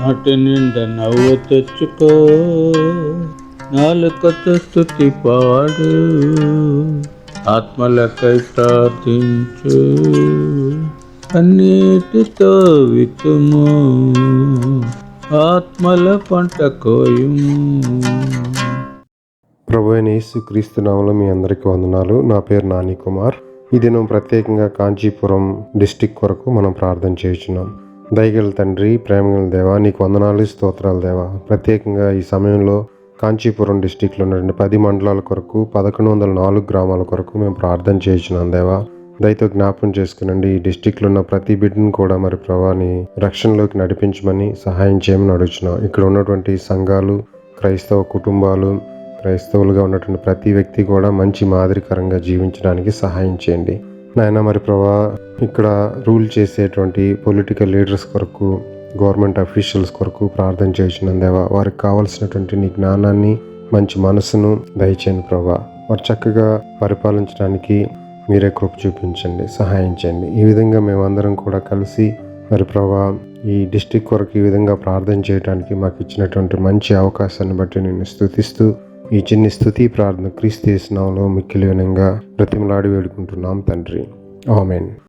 నాటి నిండా నవ్వు తెచ్చుకో. నాలుకతో స్థుతి పాడు. ఆత్మలకై ప్రార్థించు. అన్నిటితో వితుము ఆత్మల పంట కోయుము. ప్రభు యేసు క్రీస్తు నామంలో మీ అందరికీ వందనాలు. నా పేరు నాని కుమార్. ఈ దినం ప్రత్యేకంగా కాంచీపురం డిస్టిక్ కొరకు మనం ప్రార్థన చేస్తున్నాం. దయగల తండ్రి ప్రేమగల దేవా నీకు వందనాలు స్తోత్రాలు దేవా. ప్రత్యేకంగా ఈ సమయంలో కాంచీపురం డిస్టిక్లో ఉన్నటువంటి పది మండలాల కొరకు పదకొండు వందల నాలుగు గ్రామాల కొరకు మేము ప్రార్థన చేయించున్నాం దేవా. దయతో జ్ఞాపం చేసుకునండి ఈ డిస్టిక్లో ఉన్న ప్రతి బిడ్డను కూడా మరి ప్రభాని రక్షణలోకి నడిపించమని సహాయం చేయమని అడుగుతున్నాం ఇక్కడ ఉన్నటువంటి సంఘాలు క్రైస్తవ కుటుంబాలు క్రైస్తవులుగా ఉన్నటువంటి ప్రతి వ్యక్తి కూడా మంచి మాదిరికరంగా జీవించడానికి సహాయం చేయండి. నాయన మరి ప్రభా ఇక్కడ రూల్ చేసేటువంటి పొలిటికల్ లీడర్స్ కొరకు గవర్నమెంట్ అఫీషియల్స్ కొరకు ప్రార్థన చేసినందేవా వారికి కావాల్సినటువంటి నీ జ్ఞానాన్ని మంచి మనసును దయచేయండి ప్రభా. వారు చక్కగా పరిపాలించడానికి మీరే కృప చూపించండి సహాయం చేయండి. ఈ విధంగా మేమందరం కూడా కలిసి మరి ప్రభా ఈ డిస్టిక్ కొరకు ఈ విధంగా ప్రార్థన చేయడానికి మాకు ఇచ్చినటువంటి మంచి అవకాశాన్ని బట్టి నేను స్థుతిస్తూ ఈ చిన్న స్థుతి ప్రార్థన క్రీస్తు నామంలో మిక్కిలి వినంగా బ్రతిమలాడి వేడుకుంటున్నాం తండ్రి. ఆమెన్.